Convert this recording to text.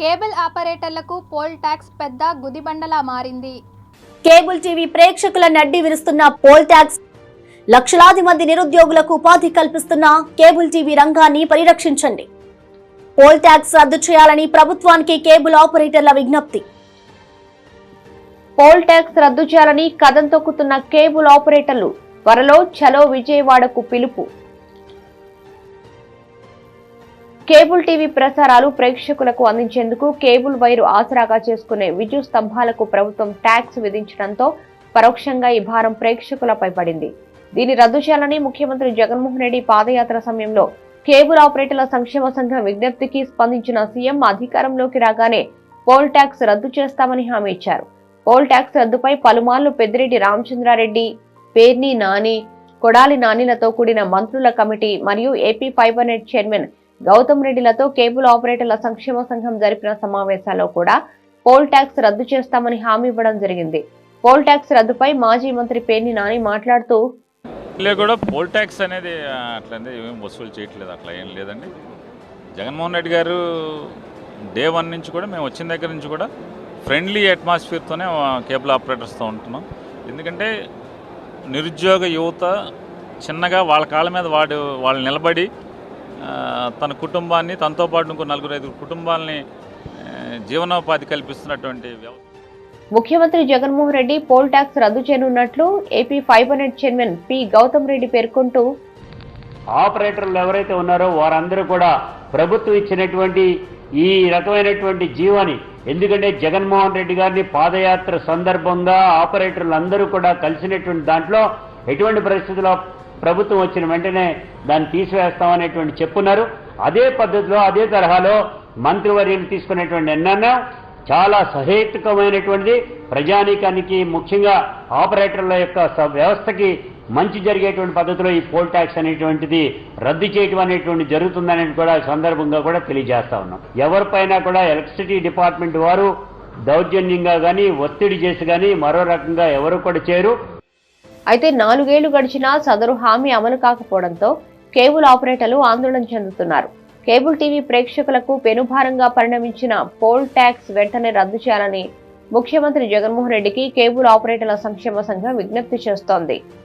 Cable ఆపరేటర్లకు pole tax పెద్ద గుదిబండలా మారింది. Cable TV ప్రేక్షకుల నడ్డి విరుస్తున్న పోల్ ట్యాక్స్ లక్షలాది మంది నిరుద్యోగులకు ఉపాధి కల్పిస్తున్న కేబుల్ టీవీ రంగాన్ని పరిరక్షించండి. పోల్ ట్యాక్స్ రద్దు చేయాలని ప్రభుత్వానికి కేబుల్ ఆపరేటర్ల విజ్ఞప్తి. పోల్ ట్యాక్స్ రద్దు చేయాలని కథం తొక్కుతున్న కేబుల్ ఆపరేటర్లు త్వరలో చలో విజయవాడకు పిలుపు. కేబుల్ టీవీ ప్రసారాలు ప్రేక్షకులకు అందించేందుకు కేబుల్ వైరు ఆసరాగా చేసుకునే విద్యుత్ స్తంభాలకు ప్రభుత్వం ట్యాక్స్ విధించడంతో పరోక్షంగా ఈ భారం ప్రేక్షకులపై పడింది. దీన్ని రద్దు చేయాలని ముఖ్యమంత్రి జగన్మోహన్ రెడ్డి పాదయాత్ర సమయంలో కేబుల్ ఆపరేటర్ల సంక్షేమ సంఘం విజ్ఞప్తికి స్పందించిన సీఎం అధికారంలోకి రాగానే పోల్ ట్యాక్స్ రద్దు చేస్తామని హామీ ఇచ్చారు. పోల్ ట్యాక్స్ రద్దుపై పలుమార్లు పెద్దిరెడ్డి రామచంద్రారెడ్డి పేర్ని నాని కొడాలి నానిలతో కూడిన మంత్రుల కమిటీ మరియు AP fibre net chairman Gautam రెడ్డిలతో cable ఆపరేటర్ల సంక్షేమ సంఘం జరిపిన సమావేశాల్లో కూడా పోల్ ట్యాక్స్ రద్దు చేస్తామని హామీ ఇవ్వడం జరిగింది. పోల్ ట్యాక్స్ రద్దుపై మాజీ మంత్రి పేర్ని నాని మాట్లాడుతూ కూడా పోల్ ట్యాక్స్ అనేది అట్లా ఏం వసూలు చేయట్లేదు అట్లా ఏం లేదండి. జగన్మోహన్ రెడ్డి గారు డే వన్ నుంచి కూడా మేము వచ్చిన దగ్గర నుంచి కూడా ఫ్రెండ్లీ అట్మాస్ఫియర్తోనే కేబుల్ ఆపరేటర్స్తో ఉంటున్నాం. ఎందుకంటే నిరుద్యోగ యువత చిన్నగా వాళ్ళ కాళ్ళ మీద వాడు వాళ్ళు నిలబడి తన కుటుంబాన్ని తనతో పాటు ఇంకో నలుగురు ఐదుగురు కుటుంబాలని జీవనోపాధి కల్పిస్తున్నటువంటి వ్యవస్థ ముఖ్యమంత్రి జగన్మోహన్ రెడ్డి పోల్ ట్యాక్స్ రద్దు చేయనున్నట్లు AP fibre net chairman P Gautam Reddy పేర్కొంటూ ఆపరేటర్లు ఎవరైతే ఉన్నారో వారందరూ కూడా ప్రభుత్వం ఇచ్చినటువంటి ఈ రకమైనటువంటి జీవని ఎందుకంటే జగన్మోహన్ రెడ్డి గారిని పాదయాత్ర సందర్భంగా ఆపరేటర్లు అందరూ కూడా కలిసినటువంటి దాంట్లో ఎటువంటి పరిస్థితుల్లో ప్రభుత్వం వచ్చిన వెంటనే దాన్ని తీసివేస్తామనేటువంటి చెప్పున్నారు. అదే పద్ధతిలో అదే తరహాలో మంత్రివర్యులు తీసుకునేటువంటి నిర్ణయం చాలా సహేతుకమైనటువంటిది. ప్రజానీకానికి ముఖ్యంగా ఆపరేటర్ల యొక్క వ్యవస్థకి మంచి జరిగేటువంటి పద్ధతిలో ఈ పోల్ ట్యాక్స్ అనేటువంటిది రద్దు చేయటం అనేటువంటి జరుగుతుందనేది కూడా సందర్భంగా కూడా తెలియజేస్తా ఉన్నాం. ఎవరిపైనా కూడా ఎలక్ట్రిసిటీ డిపార్ట్మెంట్ వారు దౌర్జన్యంగా కానీ ఒత్తిడి చేసి కానీ మరో రకంగా ఎవరు కూడా చేయరు అయితే నాలుగేళ్ళు గడిచినా సదరు హామీ అమలు కాకపోవడంతో కేబుల్ ఆపరేటర్లు ఆందోళన చెందుతున్నారు. కేబుల్ టీవీ ప్రేక్షకులకు పెనుభారంగా పరిణమించిన పోల్ ట్యాక్స్ వెంటనే రద్దు చేయాలని ముఖ్యమంత్రి జగన్మోహన్ రెడ్డికి కేబుల్ ఆపరేటర్ల సంక్షేమ సంఘం విజ్ఞప్తి చేస్తోంది.